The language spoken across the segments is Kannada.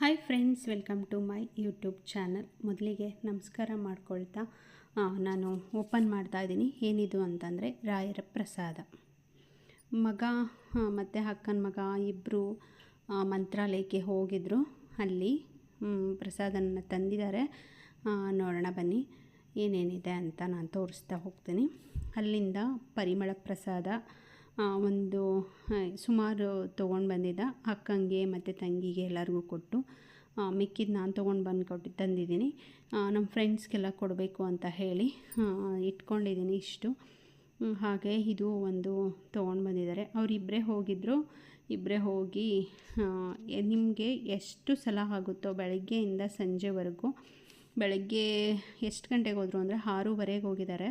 Hi friends welcome to my YouTube channel ಮೊದಲಿಗೆ ನಮಸ್ಕಾರ ಮಾಡ್ಕೊಳ್ತಾ ನಾನು ಓಪನ್ ಮಾಡ್ತಾ ಇದ್ದೀನಿ. ಏನಿದು ಅಂತಂದರೆ ರಾಯರ ಪ್ರಸಾದ. ಮಗ ಮತ್ತು ಅಕ್ಕನ ಮಗ ಇಬ್ಬರು ಮಂತ್ರಾಲಯಕ್ಕೆ ಹೋಗಿದ್ದರು ಅಲ್ಲಿ ಪ್ರಸಾದನ ತಂದಿದ್ದಾರೆ. ನೋಡೋಣ ಬನ್ನಿ, ಏನೇನಿದೆ ಅಂತ ನಾನು ತೋರಿಸ್ತಾ ಹೋಗ್ತೀನಿ. ಅಲ್ಲಿಂದ ಪರಿಮಳ ಪ್ರಸಾದ ಒಂದು ಸುಮಾರು ತೊಗೊಂಡು ಬಂದಿದ್ದ ಅಕ್ಕಂಗೆ ಮತ್ತು ತಂಗಿಗೆ ಎಲ್ಲರಿಗೂ ಕೊಟ್ಟು ಮಿಕ್ಕಿದ್ದು ನಾನು ತೊಗೊಂಡು ಬಂದು ಕೊಟ್ಟು, ತಂದಿದ್ದೀನಿ. ನಮ್ಮ ಫ್ರೆಂಡ್ಸ್ಗೆಲ್ಲ ಕೊಡಬೇಕು ಅಂತ ಹೇಳಿ ಇಟ್ಕೊಂಡಿದ್ದೀನಿ ಇಷ್ಟು. ಹಾಗೆ ಇದು ಒಂದು ತೊಗೊಂಡು ಬಂದಿದ್ದಾರೆ. ಅವರಿಬ್ಬರೇ ಹೋಗಿದ್ದರು ಇಬ್ಬರೇ ಹೋಗಿ ನಿಮಗೆ ಎಷ್ಟು ಸಲ ಆಗುತ್ತೋ ಬೆಳಗ್ಗೆಯಿಂದ ಸಂಜೆವರೆಗೂ, ಬೆಳಗ್ಗೆ ಎಷ್ಟು ಗಂಟೆಗೆ ಹೋದರು ಅಂದರೆ ಆರೂವರೆಗೆ ಹೋಗಿದ್ದಾರೆ.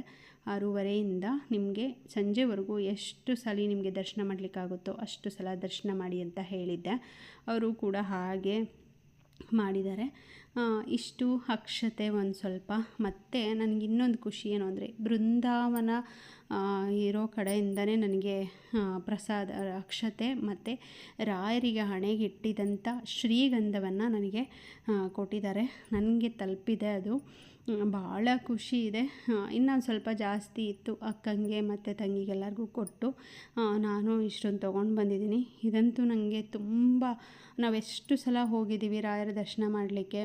ಆರೂವರೆಯಿಂದ ನಿಮಗೆ ಸಂಜೆವರೆಗೂ ಎಷ್ಟು ಸಲ ನಿಮಗೆ ದರ್ಶನ ಮಾಡಲಿಕ್ಕಾಗುತ್ತೋ ಅಷ್ಟು ಸಲ ದರ್ಶನ ಮಾಡಿ ಅಂತ ಹೇಳಿದ್ದೆ. ಅವರು ಕೂಡ ಹಾಗೆ ಮಾಡಿದ್ದಾರೆ. ಇಷ್ಟು ಅಕ್ಷತೆ ಒಂದು ಸ್ವಲ್ಪ. ಮತ್ತು ನನಗಿನ್ನೊಂದು ಖುಷಿ ಏನು ಅಂದರೆ ಬೃಂದಾವನ ಇರೋ ಕಡೆಯಿಂದನೇ ನನಗೆ ಪ್ರಸಾದ, ಅಕ್ಷತೆ ಮತ್ತು ರಾಯರಿಗೆ ಹಣೆಗೆ ಇಟ್ಟಿದಂಥ ಶ್ರೀಗಂಧವನ್ನು ನನಗೆ ಕೊಟ್ಟಿದ್ದಾರೆ. ನನಗೆ ತಲುಪಿದೆ ಅದು. ಭಾಳ ಖುಷಿ ಇದೆ. ಇನ್ನೊಂದು ಸ್ವಲ್ಪ ಜಾಸ್ತಿ ಇತ್ತು ಅಕ್ಕಂಗೆ ಮತ್ತು ತಂಗಿಗೆಲ್ಲರಿಗೂ ಕೊಟ್ಟು ನಾನು ಇಷ್ಟೊಂದು ತೊಗೊಂಡು ಬಂದಿದ್ದೀನಿ. ಇದಂತೂ ನನಗೆ ತುಂಬ, ನಾವೆಷ್ಟು ಸಲ ಹೋಗಿದ್ದೀವಿ ರಾಯರ ದರ್ಶನ ಮಾಡಲಿಕ್ಕೆ.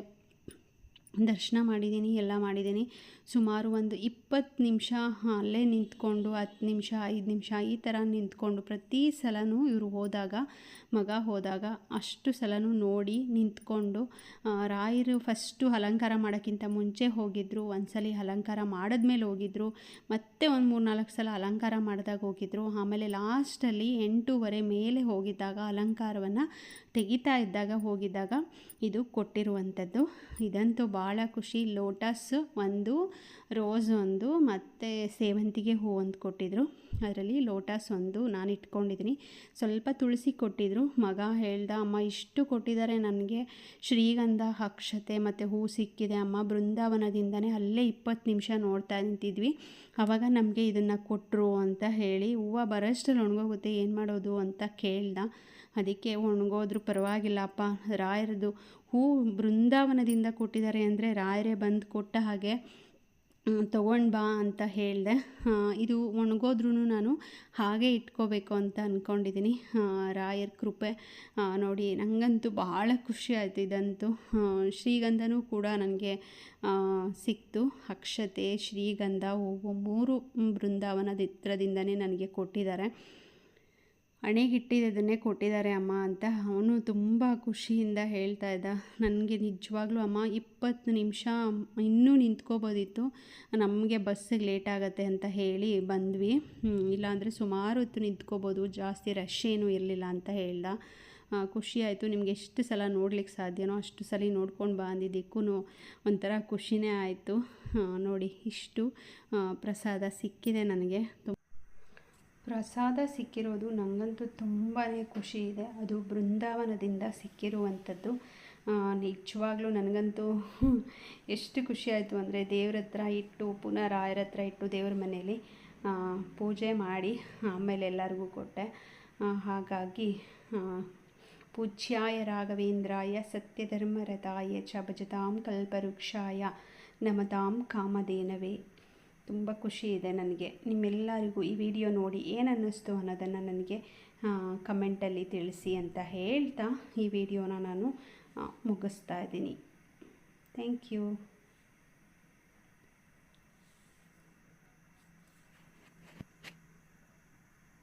ದರ್ಶನ ಮಾಡಿದ್ದೀನಿ, ಎಲ್ಲ ಮಾಡಿದ್ದೀನಿ. ಸುಮಾರು ಒಂದು ಇಪ್ಪತ್ತು ನಿಮಿಷ ಅಲ್ಲೇ ನಿಂತ್ಕೊಂಡು, ಹತ್ತು ನಿಮಿಷ, ಐದು ನಿಮಿಷ ಈ ಥರ ನಿಂತ್ಕೊಂಡು ಪ್ರತಿ ಸಲನೂ ಇವರು ಹೋದಾಗ, ಮಗ ಹೋದಾಗ ಅಷ್ಟು ಸಲನೂ ನೋಡಿ ನಿಂತ್ಕೊಂಡು ರಾಯರು ಫಸ್ಟು ಅಲಂಕಾರ ಮಾಡೋಕ್ಕಿಂತ ಮುಂಚೆ ಹೋಗಿದ್ದರು ಒಂದ್ಸಲಿ ಅಲಂಕಾರ ಮಾಡಿದ್ಮೇಲೆ ಹೋಗಿದ್ದರು ಮತ್ತೆ ಒಂದು ಮೂರು ನಾಲ್ಕು ಸಲ ಅಲಂಕಾರ ಮಾಡಿದಾಗ ಹೋಗಿದ್ದರು ಆಮೇಲೆ ಲಾಸ್ಟಲ್ಲಿ ಎಂಟೂವರೆ ಮೇಲೆ ಹೋಗಿದ್ದಾಗ ಅಲಂಕಾರವನ್ನು ತೆಗಿತಾ ಇದ್ದಾಗ ಹೋಗಿದ್ದಾಗ ಇದು ಕೊಟ್ಟಿರುವಂಥದ್ದು. ಇದಂತೂ ಭಾಳ ಖುಷಿ ಲೋಟಸ್ ಒಂದು ರೋಸ್ ಒಂದು ಮತ್ತು ಸೇವಂತಿಗೆ ಹೂ ಒಂದು ಕೊಟ್ಟಿದ್ದರು ಅದರಲ್ಲಿ ಲೋಟಸ್ ಒಂದು ನಾನು ಇಟ್ಕೊಂಡಿದ್ದೀನಿ. ಸ್ವಲ್ಪ ತುಳಸಿ ಕೊಟ್ಟಿದ್ದರು ಮಗ ಹೇಳ್ದ, ಅಮ್ಮ, ಇಷ್ಟು ಕೊಟ್ಟಿದ್ದಾರೆ ನನಗೆ. ಶ್ರೀಗಂಧ, ಅಕ್ಷತೆ ಮತ್ತು ಹೂ ಸಿಕ್ಕಿದೆ ಅಮ್ಮ. ಬೃಂದಾವನದಿಂದನೇ ಅಲ್ಲೇ ಇಪ್ಪತ್ತು ನಿಮಿಷ ನೋಡ್ತಾ ನಿಂತಿದ್ವಿ. ಆವಾಗ ನಮಗೆ ಇದನ್ನು ಕೊಟ್ಟರು ಅಂತ ಹೇಳಿ, ಹೂವು ಬರೋಷ್ಟರಲ್ಲಿ ಒಣಗೋಗುತ್ತೆ. ಏನು ಮಾಡೋದು? ಅಂತ ಕೇಳ್ದ. ಅದಕ್ಕೆ, ಒಣಗೋದ್ರೂ ಪರವಾಗಿಲ್ಲಪ್ಪ ರಾಯರದು ಹೂ ಬೃಂದಾವನದಿಂದ ಕೊಟ್ಟಿದ್ದಾರೆ. ಅಂದರೆ ರಾಯರೇ ಬಂದು ಕೊಟ್ಟ ಹಾಗೆ ತೊಗೊಂಡು ಬಾ ಅಂತ ಹೇಳಿದೆ. ಇದು ಒಣಗೋದ್ರೂ ನಾನು ಹಾಗೆ ಇಟ್ಕೋಬೇಕು ಅಂತ ಅಂದ್ಕೊಂಡಿದ್ದೀನಿ ರಾಯರ ಕೃಪೆ. ನೋಡಿ ನನಗಂತೂ ಭಾಳ ಖುಷಿ ಆಯಿತು ಇದಂತೂ. ಶ್ರೀಗಂಧನೂ ಕೂಡ ನನಗೆ ಸಿಕ್ತು. ಅಕ್ಷತೆ, ಶ್ರೀಗಂಧ, ಹೂವು, ಮೂರು ಬೃಂದಾವನದ ಹತ್ರದಿಂದನೇ ನನಗೆ ಕೊಟ್ಟಿದ್ದಾರೆ. ಹಣೆಗಿಟ್ಟಿದ್ದನ್ನೇ ಕೊಟ್ಟಿದ್ದಾರೆ ಅಮ್ಮ ಅಂತ ಅವನು ತುಂಬ ಖುಷಿಯಿಂದ ಹೇಳ್ತಾ ಇದ್ದ. ನನಗೆ ನಿಜವಾಗ್ಲೂ ಅಮ್ಮ ಇಪ್ಪತ್ತು ನಿಮಿಷ ಇನ್ನೂ ನಿಂತ್ಕೋಬೋದಿತ್ತು. ನಮಗೆ ಬಸ್ಸಿಗೆ ಲೇಟ್ ಆಗುತ್ತೆ ಅಂತ ಹೇಳಿ ಬಂದ್ವಿ. ಇಲ್ಲಾಂದರೆ ಸುಮಾರು ಹೊತ್ತು ನಿಂತ್ಕೋಬೋದು, ಜಾಸ್ತಿ ರಶ್ ಏನೂ ಇರಲಿಲ್ಲ ಅಂತ ಹೇಳ್ದ. ಖುಷಿ ಆಯಿತು. ನಿಮ್ಗೆ ಎಷ್ಟು ಸಲ ನೋಡ್ಲಿಕ್ಕೆ ಸಾಧ್ಯನೋ ಅಷ್ಟು ಸಲ ನೋಡ್ಕೊಂಡು ಬಂದಿದ್ದಕ್ಕೂ ಒಂಥರ ಖುಷಿನೇ ಆಯಿತು. ನೋಡಿ, ಇಷ್ಟು ಪ್ರಸಾದ ಸಿಕ್ಕಿದೆ ನನಗೆ. ಪ್ರಸಾದ ಸಿಕ್ಕಿರೋದು ನನಗಂತೂ ತುಂಬಾ ಖುಷಿ ಇದೆ. ಅದು ಬೃಂದಾವನದಿಂದ ಸಿಕ್ಕಿರುವಂಥದ್ದು. ನಿಜವಾಗ್ಲೂ ನನಗಂತೂ ಎಷ್ಟು ಖುಷಿ ಆಯಿತು ಅಂದರೆ ದೇವ್ರ ಹತ್ರ ಇಟ್ಟು, ಪುನಃ ರಾಯರ ಹತ್ರ ಇಟ್ಟು ದೇವ್ರ ಮನೇಲಿ ಪೂಜೆ ಮಾಡಿ ಆಮೇಲೆ ಎಲ್ಲರಿಗೂ ಕೊಟ್ಟೆ. ಹಾಗಾಗಿ ಪೂಜ್ಯಾಯ ರಾಘವೇಂದ್ರಾಯ ಸತ್ಯಧರ್ಮರತಾಯ ಚ ಭಜತಾಂ ಕಲ್ಪವೃಕ್ಷಾಯ ನಮತಾಂ ಕಾಮಧೇನವೇ. ತುಂಬ ಖುಷಿ ಇದೆ ನನಗೆ. ನಿಮ್ಮೆಲ್ಲರಿಗೂ ಈ ವಿಡಿಯೋ ನೋಡಿ ಏನು ಅನ್ನಿಸ್ತು ಅನ್ನೋದನ್ನು ನನಗೆ ಕಮೆಂಟಲ್ಲಿ ತಿಳಿಸಿ ಅಂತ ಹೇಳ್ತಾ ಈ ವಿಡಿಯೋನ ನಾನು ಮುಗಿಸ್ತಾ ಇದ್ದೀನಿ. Thank you.